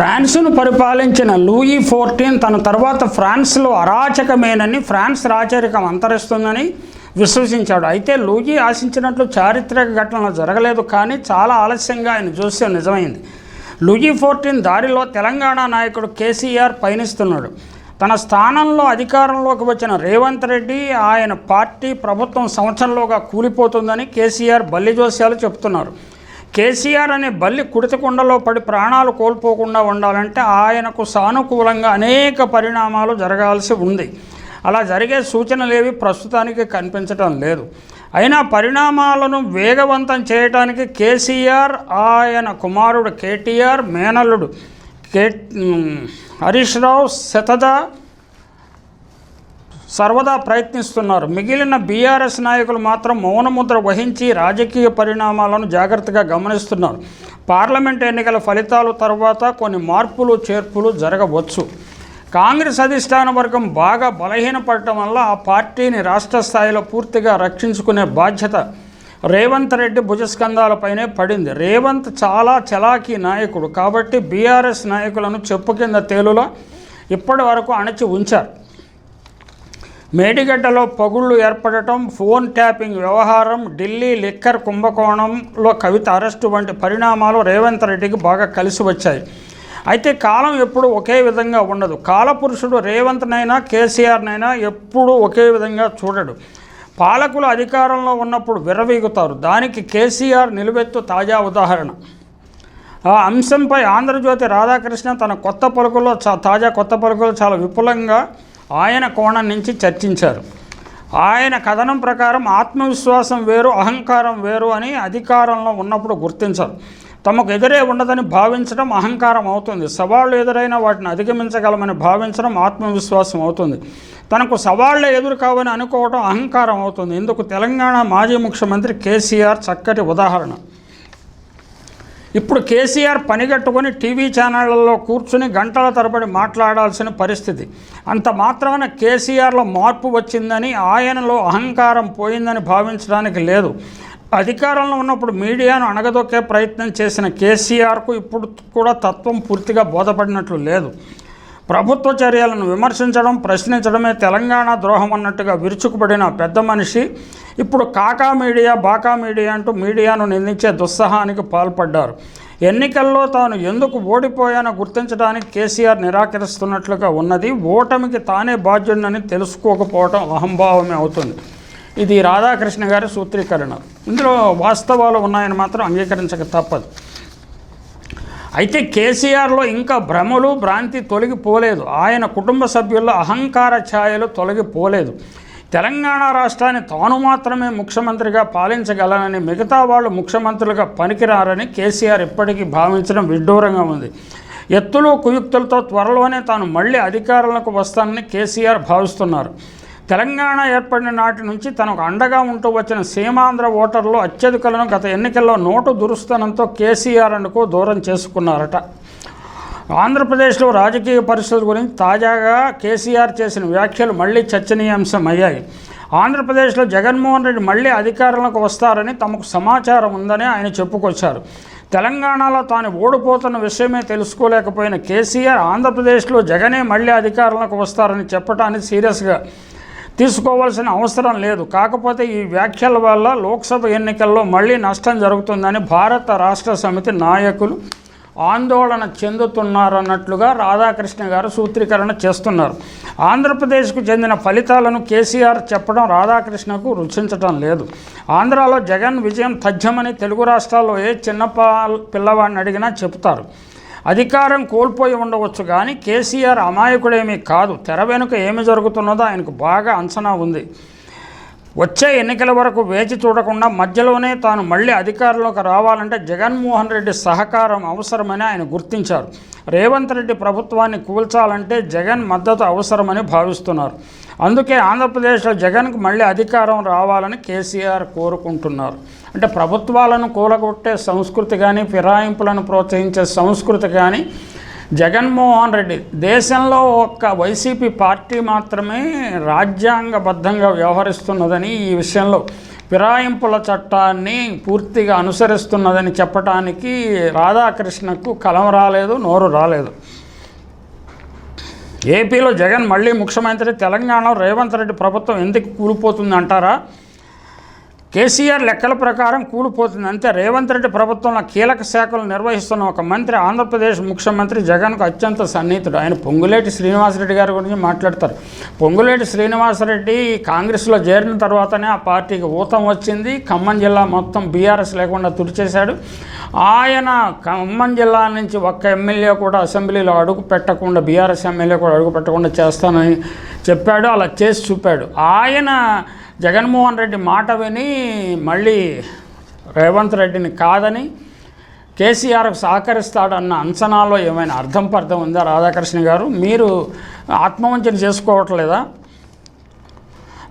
ఫ్రాన్స్ను పరిపాలించిన Louis fourteen తన తర్వాత ఫ్రాన్స్లో అరాచకమేనని ఫ్రాన్స్ రాచరికం అంతరిస్తుందని విశ్వసించాడు. అయితే లూయి ఆశించినట్లు చారిత్రక ఘటనలు జరగలేదు కానీ చాలా ఆలస్యంగా ఆయన జోస్యం నిజమైంది. లూయి ఫోర్టీన్ దారిలో తెలంగాణ నాయకుడు కేసీఆర్ పయనిస్తున్నాడు. తన స్థానంలో అధికారంలోకి వచ్చిన రేవంత్ రెడ్డి ఆయన పార్టీ ప్రభుత్వం సంవత్సరంలోగా కూలిపోతుందని కేసీఆర్ బల్లి జోస్యాలు చెప్తున్నారు కేసీఆర్ అనే బల్లి కుడితకుండలో పడి ప్రాణాలు కోల్పోకుండా ఉండాలంటే ఆయనకు సానుకూలంగా అనేక పరిణామాలు జరగాల్సి ఉంది. అలా జరిగే సూచనలేవి ప్రస్తుతానికి కనిపించటం లేదు. అయినా పరిణామాలను వేగవంతం చేయడానికి కేసీఆర్ ఆయన కుమారుడు కేటీఆర్ మేనల్లుడు కే హరీష్ రావు శతద సర్వదా ప్రయత్నిస్తున్నారు. మిగిలిన బీఆర్ఎస్ నాయకులు మాత్రం మౌనముద్ర వహించి రాజకీయ పరిణామాలను జాగ్రత్తగా గమనిస్తున్నారు. పార్లమెంట్ ఎన్నికల ఫలితాలు తర్వాత కొన్ని మార్పులు చేర్పులు జరగవచ్చు. కాంగ్రెస్ అధిష్టాన వర్గం బాగా బలహీనపడటం వల్ల ఆ పార్టీని రాష్ట్ర స్థాయిలో పూర్తిగా రక్షించుకునే బాధ్యత రేవంత్ రెడ్డి భుజస్కంధాలపైనే పడింది. రేవంత్ చాలా చలాకీ నాయకుడు కాబట్టి బీఆర్ఎస్ నాయకులను చెప్పు కింద తేలులో ఇప్పటి వరకు అణచి ఉంచారు. మేడిగడ్డలో పగుళ్ళు ఏర్పడటం ఫోన్ ట్యాపింగ్ వ్యవహారం ఢిల్లీ లిక్కర్ కుంభకోణంలో కవిత అరెస్టు వంటి పరిణామాలు రేవంత్ రెడ్డికి బాగా కలిసి వచ్చాయి. అయితే కాలం ఎప్పుడు ఒకే విధంగా ఉండదు. కాలపురుషుడు రేవంత్నైనా కేసీఆర్నైనా ఎప్పుడూ ఒకే విధంగా చూడడు. పాలకులు అధికారంలో ఉన్నప్పుడు విరవీగుతారు దానికి కేసీఆర్ నిలువెత్తు తాజా ఉదాహరణ. ఆ అంశంపై ఆంధ్రజ్యోతి రాధాకృష్ణ తన కొత్త పలుకుల్లో చా తాజా కొత్త పలుకులు చాలా విపులంగా ఆయన కోణం నుంచి చర్చించారు. ఆయన కథనం ప్రకారం ఆత్మవిశ్వాసం వేరు అహంకారం వేరు అని అధికారంలో ఉన్నప్పుడు గుర్తించరు. తమకు ఎదురే ఉండదని భావించడం అహంకారం అవుతుంది. సవాళ్ళు ఎదురైన వాటిని అధిగమించగలమని భావించడం ఆత్మవిశ్వాసం అవుతుంది. తనకు సవాళ్ళే ఎదురు కావని అనుకోవడం అహంకారం అవుతుంది. ఇందుకు తెలంగాణ మాజీ ముఖ్యమంత్రి కేసీఆర్ చక్కటి ఉదాహరణ. ఇప్పుడు కేసీఆర్ పనిగట్టుకొని టీవీ ఛానళ్ళలో కూర్చుని గంటల తరబడి మాట్లాడాల్సిన పరిస్థితి. అంత మాత్రాన కేసీఆర్లో మార్పు వచ్చిందని ఆయనలో అహంకారం పోయిందని భావించడానికి లేదు. అధికారంలో ఉన్నప్పుడు మీడియాను అణగదొక్కే ప్రయత్నం చేసిన కేసీఆర్కు ఇప్పుడు కూడా తత్వం పూర్తిగా బోధపడినట్లు లేదు. ప్రభుత్వ చర్యలను విమర్శించడం ప్రశ్నించడమే తెలంగాణ ద్రోహం అన్నట్టుగా విరుచుకుపడిన పెద్ద మనిషి ఇప్పుడు కాకా మీడియా బాకా మీడియా అంటూ మీడియాను నిందించే దుస్సహానికి పాల్పడ్డారు. ఎన్నికల్లో తాను ఎందుకు ఓడిపోయానో గుర్తించడానికి కేసీఆర్ నిరాకరిస్తున్నట్లుగా ఉన్నది. ఓటమికి తానే బాధ్యుడినని తెలుసుకోకపోవడం అహంభావమే అవుతుంది. ఇది రాధాకృష్ణ గారి సూత్రీకరణ. ఇందులో వాస్తవాలు ఉన్నాయని మాత్రం అంగీకరించక తప్పదు. అయితే కేసీఆర్లో ఇంకా భ్రమలు భ్రాంతి తొలగిపోలేదు. ఆయన కుటుంబ సభ్యుల్లో అహంకార ఛాయలు తొలగిపోలేదు. తెలంగాణ రాష్ట్రాన్ని తాను మాత్రమే ముఖ్యమంత్రిగా పాలించగలనని మిగతా వాళ్ళు ముఖ్యమంత్రులుగా పనికిరారని కేసీఆర్ ఇప్పటికీ భావించడం విడ్డూరంగా ఉంది. ఎత్తులు కుయుక్తులతో త్వరలోనే తాను మళ్ళీ అధికారంలోకి వస్తానని కేసీఆర్ భావిస్తున్నారు. తెలంగాణ ఏర్పడిన నాటి నుంచి తనకు అండగా ఉంటూ వచ్చిన సీమాంధ్ర ఓటర్లు అత్యధికలను గత ఎన్నికల్లో నోటు దురుస్తనంతో కేసీఆర్ అనుకో దూరం చేసుకున్నారట. ఆంధ్రప్రదేశ్లో రాజకీయ పరిస్థితుల గురించి తాజాగా కేసీఆర్ చేసిన వ్యాఖ్యలు మళ్ళీ చర్చనీయాంశం అయ్యాయి ఆంధ్రప్రదేశ్లో జగన్మోహన్ రెడ్డి మళ్ళీ అధికారంలోకి వస్తారని తమకు సమాచారం ఉందని ఆయన చెప్పుకొచ్చారు. తెలంగాణలో తాను ఓడిపోతున్న విషయమే తెలుసుకోలేకపోయిన కేసీఆర్ ఆంధ్రప్రదేశ్లో జగనే మళ్ళీ అధికారంలోకి వస్తారని చెప్పడానికి సీరియస్గా తీసుకోవాల్సిన అవసరం లేదు. కాకపోతే ఈ వ్యాఖ్యల వల్ల లోక్సభ ఎన్నికల్లో మళ్ళీ నష్టం జరుగుతుందని భారత రాష్ట్ర సమితి నాయకులు ఆందోళన చెందుతున్నారన్నట్లుగా రాధాకృష్ణ గారు సూత్రీకరణ చేస్తున్నారు. ఆంధ్రప్రదేశ్కు చెందిన ఫలితాలను కేసీఆర్ చెప్పడం రాధాకృష్ణకు రుచించటం లేదు. ఆంధ్రాలో జగన్ విజయం తథ్యమని తెలుగు రాష్ట్రాల్లో ఏ చిన్న పిల్లవాడిని అడిగినా చెబుతారు. అధికారం కోల్పోయి ఉండవచ్చు కానీ కేసీఆర్ అమాయకుడేమీ కాదు. తెర వెనుక ఏమి జరుగుతున్నదో ఆయనకు బాగా అంచనా ఉంది. వచ్చే ఎన్నికల వరకు వేచి చూడకుండా మధ్యలోనే తాను మళ్ళీ అధికారంలోకి రావాలంటే జగన్మోహన్ రెడ్డి సహకారం అవసరమని ఆయన గుర్తించారు. రేవంత్ రెడ్డి ప్రభుత్వాన్ని కూల్చాలంటే జగన్ మద్దతు అవసరమని భావిస్తున్నారు. అందుకే ఆంధ్రప్రదేశ్లో జగన్కు మళ్ళీ అధికారం రావాలని కేసీఆర్ కోరుకుంటున్నారు. అంటే ప్రభుత్వాలను కూలగొట్టే సంస్కృతి కానీ ఫిరాయింపులను ప్రోత్సహించే సంస్కృతి కానీ జగన్మోహన్ రెడ్డి దేశంలో ఒక్క వైసీపీ పార్టీ మాత్రమే రాజ్యాంగబద్ధంగా వ్యవహరిస్తున్నదని ఈ విషయంలో ఫిరాయింపుల చట్టాన్ని పూర్తిగా అనుసరిస్తున్నదని చెప్పటానికి రాధాకృష్ణకు కలం రాలేదు నోరు రాలేదు. ఏపీలో జగన్ మళ్ళీ ముఖ్యమంత్రి తెలంగాణలో రేవంత్ రెడ్డి ప్రభుత్వం ఎందుకు కూలిపోతుంది అంటారా? కేసీఆర్ లెక్కల ప్రకారం కూలిపోతుంది. అంతే రేవంత్ రెడ్డి ప్రభుత్వంలో కీలక శాఖలు నిర్వహిస్తున్న ఒక మంత్రి ఆంధ్రప్రదేశ్ ముఖ్యమంత్రి జగన్కు అత్యంత సన్నిహితుడు. ఆయన పొంగులేటి శ్రీనివాసరెడ్డి గారి గురించి మాట్లాడతారు. పొంగులేటి శ్రీనివాసరెడ్డి కాంగ్రెస్లో చేరిన తర్వాతనే ఆ పార్టీకి ఊతం వచ్చింది. ఖమ్మం జిల్లా మొత్తం బీఆర్ఎస్ లేకుండా తుడిచేశాడు. ఆయన ఖమ్మం జిల్లా నుంచి ఒక్క ఎమ్మెల్యే కూడా అసెంబ్లీలో అడుగు పెట్టకుండా బీఆర్ఎస్ ఎమ్మెల్యే కూడా అడుగు పెట్టకుండా చేస్తానని చెప్పాడు. అలా చేసి చూపాడు. ఆయన జగన్మోహన్ రెడ్డి మాట విని మళ్ళీ రేవంత్ రెడ్డిని కాదని కేసీఆర్కు సహకరిస్తాడన్న అంచనాలో ఏమైనా అర్థం పర్థం ఉందా రాధాకృష్ణ గారు? మీరు ఆత్మవంచన చేసుకోవట్లేదా?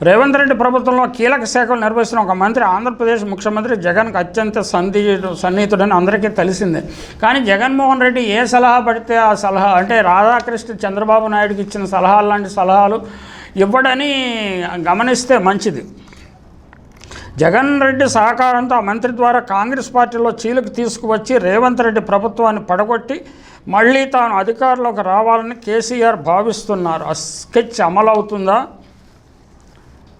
రేవంత్ రెడ్డి ప్రభుత్వంలో కీలక శాఖలు నిర్వహిస్తున్న ఒక మంత్రి ఆంధ్రప్రదేశ్ ముఖ్యమంత్రి జగన్కు అత్యంత సంధి సన్నిహితుడని అందరికీ తెలిసిందే. కానీ జగన్మోహన్ రెడ్డి ఏ సలహా పడితే ఆ సలహా అంటే రాధాకృష్ణ చంద్రబాబు నాయుడుకి ఇచ్చిన సలహాలు లాంటి సలహాలు ఇవ్వడని గమనిస్తే మంచిది. జగన్ రెడ్డి సహకారంతో ఆ మంత్రి ద్వారా కాంగ్రెస్ పార్టీలో చీలకు తీసుకువచ్చి రేవంత్ రెడ్డి ప్రభుత్వాన్ని పడగొట్టి మళ్ళీ తాను అధికారంలోకి రావాలని కేసీఆర్ భావిస్తున్నారు. ఆ స్కెచ్ అమలవుతుందా?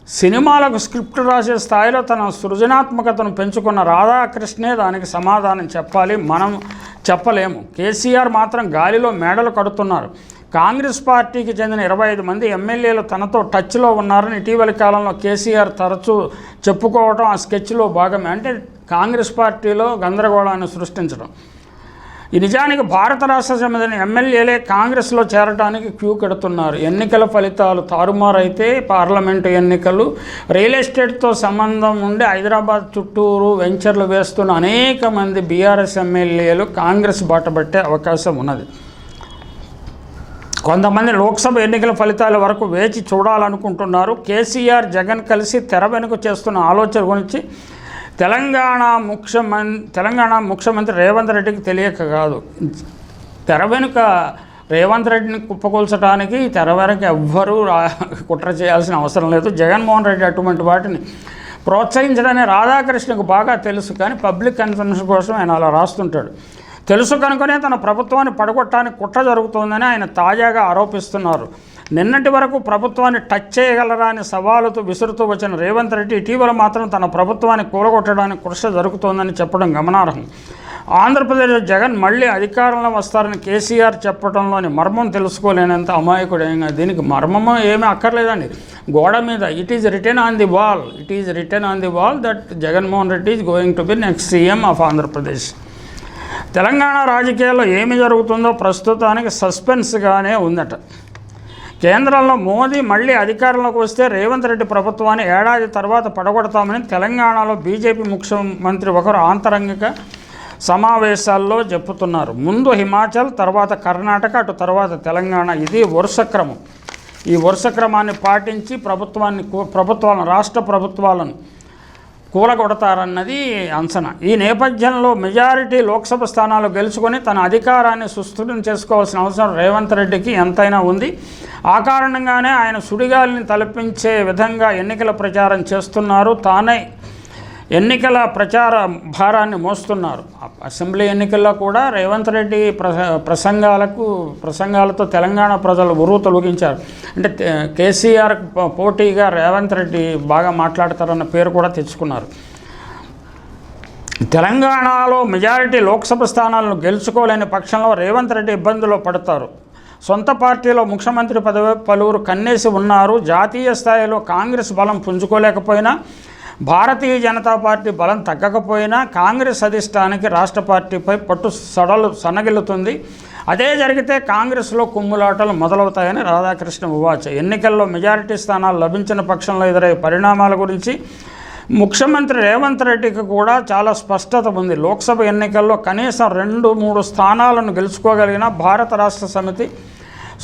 సినిమాలకు స్క్రిప్ట్ రాసే స్థాయిలో తన సృజనాత్మకతను పెంచుకున్న రాధాకృష్ణే దానికి సమాధానం చెప్పాలి. మనం చెప్పలేము. కేసీఆర్ మాత్రం గాలిలో మేడలు కడుతున్నారు. కాంగ్రెస్ పార్టీకి చెందిన ఇరవై ఐదు మంది ఎమ్మెల్యేలు తనతో టచ్లో ఉన్నారని ఇటీవలి కాలంలో కేసీఆర్ తరచూ చెప్పుకోవడం ఆ స్కెచ్లో భాగమే. అంటే కాంగ్రెస్ పార్టీలో గందరగోళాన్ని సృష్టించడం. ఈ నిజానికి భారత రాష్ట్ర సమితిని ఎమ్మెల్యేలే కాంగ్రెస్లో చేరడానికి క్యూ కడుతున్నారు. ఎన్నికల ఫలితాలు తారుమారైతే పార్లమెంటు ఎన్నికలు రియల్ ఎస్టేట్తో సంబంధం ఉండి హైదరాబాద్ చుట్టూరు వెంచర్లు వేస్తున్న అనేక మంది బీఆర్ఎస్ ఎమ్మెల్యేలు కాంగ్రెస్ బాటబట్టే అవకాశం ఉన్నది. కొంతమంది లోక్సభ ఎన్నికల ఫలితాల వరకు వేచి చూడాలనుకుంటున్నారు. కేసీఆర్ జగన్ కలిసి తెర వెనుక చేస్తున్న ఆలోచన గురించి తెలంగాణ ముఖ్యమం తెలంగాణ ముఖ్యమంత్రి రేవంత్ రెడ్డికి తెలియక కాదు. తెర వెనుక రేవంత్ రెడ్డిని కుప్పకూల్చడానికి తెర వెనక ఎవ్వరూ కుట్ర చేయాల్సిన అవసరం లేదు. జగన్మోహన్ రెడ్డి అటువంటి వాటిని ప్రోత్సహించడానికి రాధాకృష్ణకు బాగా తెలుసు కానీ పబ్లిక్ కన్సంప్షన్ కోసం ఆయన అలా రాస్తుంటాడు. తెలుసు కనుకనే తన ప్రభుత్వాన్ని పడగొట్టడానికి కుట్ర జరుగుతోందని ఆయన తాజాగా ఆరోపిస్తున్నారు. నిన్నటి వరకు ప్రభుత్వాన్ని టచ్ చేయగలరా అని సవాలుతో విసురుతూ వచ్చిన రేవంత్ రెడ్డి ఇటీవల మాత్రం తన ప్రభుత్వాన్ని కూలగొట్టడానికి కృషి జరుగుతోందని చెప్పడం గమనార్హం. ఆంధ్రప్రదేశ్ జగన్ మళ్ళీ అధికారంలో వస్తారని కేసీఆర్ చెప్పడంలోని మర్మం తెలుసుకోలేనంత అమాయకుడేగా దీనికి మర్మము ఏమీ అక్కర్లేదండి. గోడ మీద it is return on the wall it is return on the wall that Jaganmohan Reddy is going to be next CM of Andhra Pradesh Telangana రాజకీయాల్లో ఏమి జరుగుతుందో ప్రస్తుతానికి సస్పెన్స్గానే ఉందట. కేంద్రంలో మోదీ మళ్ళీ అధికారంలోకి వస్తే రేవంత్ రెడ్డి ప్రభుత్వాన్ని ఏడాది తర్వాత పడగొడతామని తెలంగాణలో బీజేపీ ముఖ్యమంత్రి ఒకరు ఆంతరంగిక సమావేశాల్లో చెప్పుతున్నారు ముందు హిమాచల్ తర్వాత కర్ణాటక అటు తర్వాత తెలంగాణ. ఇది వరుస క్రమం. ఈ వరుస క్రమాన్ని పాటించి ప్రభుత్వాన్ని ప్రభుత్వాలను రాష్ట్ర ప్రభుత్వాలను కూలగొడతారన్నది అంచనా. ఈ నేపథ్యంలో మెజారిటీ లోక్సభ స్థానాలు గెలుచుకొని తన అధికారాన్ని సుస్థిరం చేసుకోవాల్సిన అవసరం రేవంత్ రెడ్డికి ఎంతైనా ఉంది. ఆ కారణంగానే ఆయన సుడిగాలిని తలపించే విధంగా ఎన్నికల ప్రచారం చేస్తున్నారు. తానే ఎన్నికల ప్రచార భారాన్ని మోస్తున్నారు. అసెంబ్లీ ఎన్నికల్లో కూడా రేవంత్ రెడ్డి ప్రస ప్రసంగాలకు ప్రసంగాలతో తెలంగాణ ప్రజలు ఉరువు తొలగించారు. అంటే కేసీఆర్ పోటీగా రేవంత్ రెడ్డి బాగా మాట్లాడతారన్న పేరు కూడా తెచ్చుకున్నారు. తెలంగాణలో మెజారిటీ లోక్సభ స్థానాలను గెలుచుకోలేని పక్షంలో రేవంత్ రెడ్డి ఇబ్బందులు పడతారు. సొంత పార్టీలో ముఖ్యమంత్రి పదవి పలువురు కన్నేసి ఉన్నారు. జాతీయ స్థాయిలో కాంగ్రెస్ బలం పుంజుకోలేకపోయినా భారతీయ జనతా పార్టీ బలం తగ్గకపోయినా కాంగ్రెస్ అధిష్టానికి రాష్ట్ర పార్టీపై పట్టు సడలు సన్నగిల్లుతుంది. అదే జరిగితే కాంగ్రెస్లో కుమ్ములాటలు మొదలవుతాయని రాధాకృష్ణ ఉవాచ. ఎన్నికల్లో మెజారిటీ స్థానాలు లభించిన పక్షంలో ఎదురయ్యే పరిణామాల గురించి ముఖ్యమంత్రి రేవంత్ రెడ్డికి కూడా చాలా స్పష్టత ఉంది. లోక్సభ ఎన్నికల్లో కనీసం రెండు మూడు స్థానాలను గెలుచుకోగలిగిన భారత రాష్ట్ర సమితి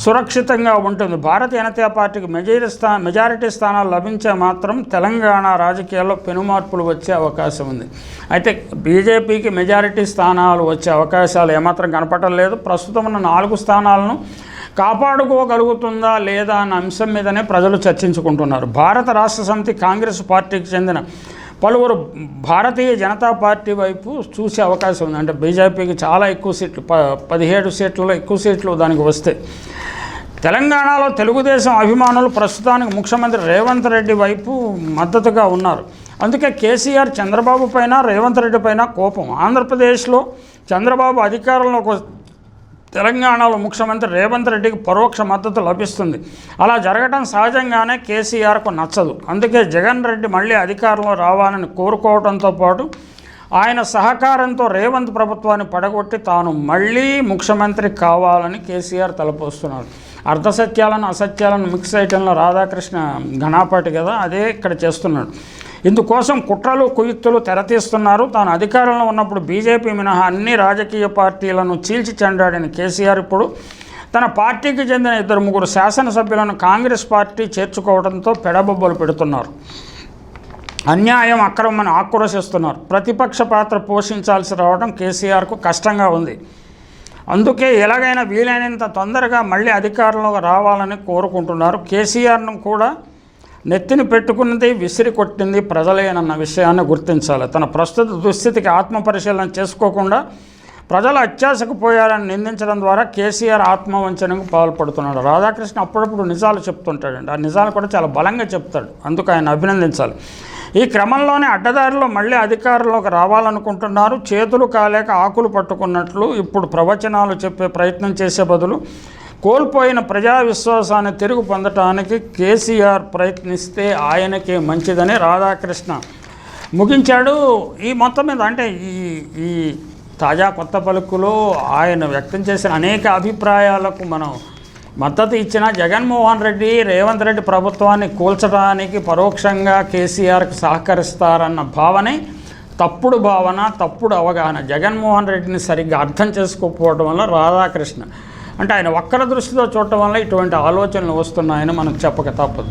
సురక్షితంగా ఉంటుంది. భారతీయ జనతా పార్టీకి మెజారిటీ స్థా మెజారిటీ స్థానాలు లభించే మాత్రం తెలంగాణ రాజకీయాల్లో పెనుమార్పులు వచ్చే అవకాశం ఉంది. అయితే బీజేపీకి మెజారిటీ స్థానాలు వచ్చే అవకాశాలు ఏమాత్రం కనపడటం లేదు. ప్రస్తుతం ఉన్న నాలుగు స్థానాలను కాపాడుకోగలుగుతుందా లేదా అన్న అంశం మీదనే ప్రజలు చర్చించుకుంటున్నారు. భారత రాష్ట్ర సమితి కాంగ్రెస్ పార్టీకి చెందిన పలువురు భారతీయ జనతా పార్టీ వైపు చూసే అవకాశం ఉంది. అంటే బీజేపీకి చాలా ఎక్కువ సీట్లు ప పదిహేడు సీట్లలో ఎక్కువ సీట్లు దానికి వస్తే. తెలంగాణలో తెలుగుదేశం అభిమానులు ప్రస్తుతానికి ముఖ్యమంత్రి రేవంత్ రెడ్డి వైపు మద్దతుగా ఉన్నారు. అందుకే కేసీఆర్ చంద్రబాబు పైన రేవంత్ రెడ్డి పైన కోపం. ఆంధ్రప్రదేశ్లో చంద్రబాబు అధికారంలోకి తెలంగాణలో ముఖ్యమంత్రి రేవంత్ రెడ్డికి పరోక్ష మద్దతు లభిస్తుంది. అలా జరగడం సహజంగానే కేసీఆర్కు నచ్చదు. అందుకే జగన్ రెడ్డి మళ్ళీ అధికారంలో రావాలని కోరుకోవడంతో పాటు ఆయన సహకారంతో రేవంత్ ప్రభుత్వాన్ని పడగొట్టి తాను మళ్ళీ ముఖ్యమంత్రి కావాలని కేసీఆర్ తలపోస్తున్నారు. అర్ధసత్యాలను అసత్యాలను మిక్స్ చేయటంలో రాధాకృష్ణ ఘనాపాటి కదా అదే ఇక్కడ చేస్తున్నాడు. ఇందుకోసం కుట్రలు కుయుక్తులు తెరతీస్తున్నారు. తాను అధికారంలో ఉన్నప్పుడు బీజేపీ మినహా అన్ని రాజకీయ పార్టీలను చీల్చి చెండాడని కేసీఆర్ ఇప్పుడు తన పార్టీకి చెందిన ఇద్దరు ముగ్గురు శాసనసభ్యులను కాంగ్రెస్ పార్టీ చేర్చుకోవడంతో పెడబొబ్బలు పెడుతున్నారు. అన్యాయం అక్రమని ఆక్రోశిస్తున్నారు. ప్రతిపక్ష పాత్ర పోషించాల్సి రావడం కేసీఆర్కు కష్టంగా ఉంది. అందుకే ఎలాగైనా వీలైనంత తొందరగా మళ్ళీ అధికారంలోకి రావాలని కోరుకుంటున్నారు. కేసీఆర్ను కూడా నెత్తిని పెట్టుకున్నది విసిరి కొట్టింది ప్రజలేనన్న విషయాన్ని గుర్తించాలి. తన ప్రస్తుత దుస్థితికి ఆత్మపరిశీలన చేసుకోకుండా ప్రజలు అత్యాశకు పోయారని నిందించడం ద్వారా కేసీఆర్ ఆత్మవంచనకు పాల్పడుతున్నాడు. రాధాకృష్ణ అప్పుడప్పుడు నిజాలు చెప్తుంటాడండి. ఆ నిజాలు కూడా చాలా బలంగా చెప్తాడు. అందుకు ఆయన అభినందించాలి. ఈ క్రమంలోనే అడ్డదారిలో మళ్ళీ అధికారంలోకి రావాలనుకుంటున్నారు. చేతులు కాలేక ఆకులు పట్టుకున్నట్లు ఇప్పుడు ప్రవచనాలు చెప్పే ప్రయత్నం చేసే బదులు కోల్పోయిన ప్రజా విశ్వాసాన్ని తిరిగి పొందటానికి కేసీఆర్ ప్రయత్నిస్తే ఆయనకే మంచిదని రాధాకృష్ణ ముగించాడు. ఈ మొత్తం మీద అంటే ఈ ఈ తాజా కొత్త పలుకులో ఆయన వ్యక్తం చేసిన అనేక అభిప్రాయాలకు మనం మద్దతు ఇచ్చిన జగన్మోహన్ రెడ్డి రేవంత్ రెడ్డి ప్రభుత్వాన్ని కూల్చడానికి పరోక్షంగా కేసీఆర్కు సహకరిస్తారన్న భావనే తప్పుడు భావన తప్పుడు అవగాహన జగన్మోహన్ రెడ్డిని సరిగ్గా అర్థం చేసుకోకపోవడం వల్ల రాధాకృష్ణ అంటే ఆయన వక్ర దృష్టితో చూడటం వల్ల ఇటువంటి ఆలోచనలు వస్తున్నాయని మనకు చెప్పక తప్పదు.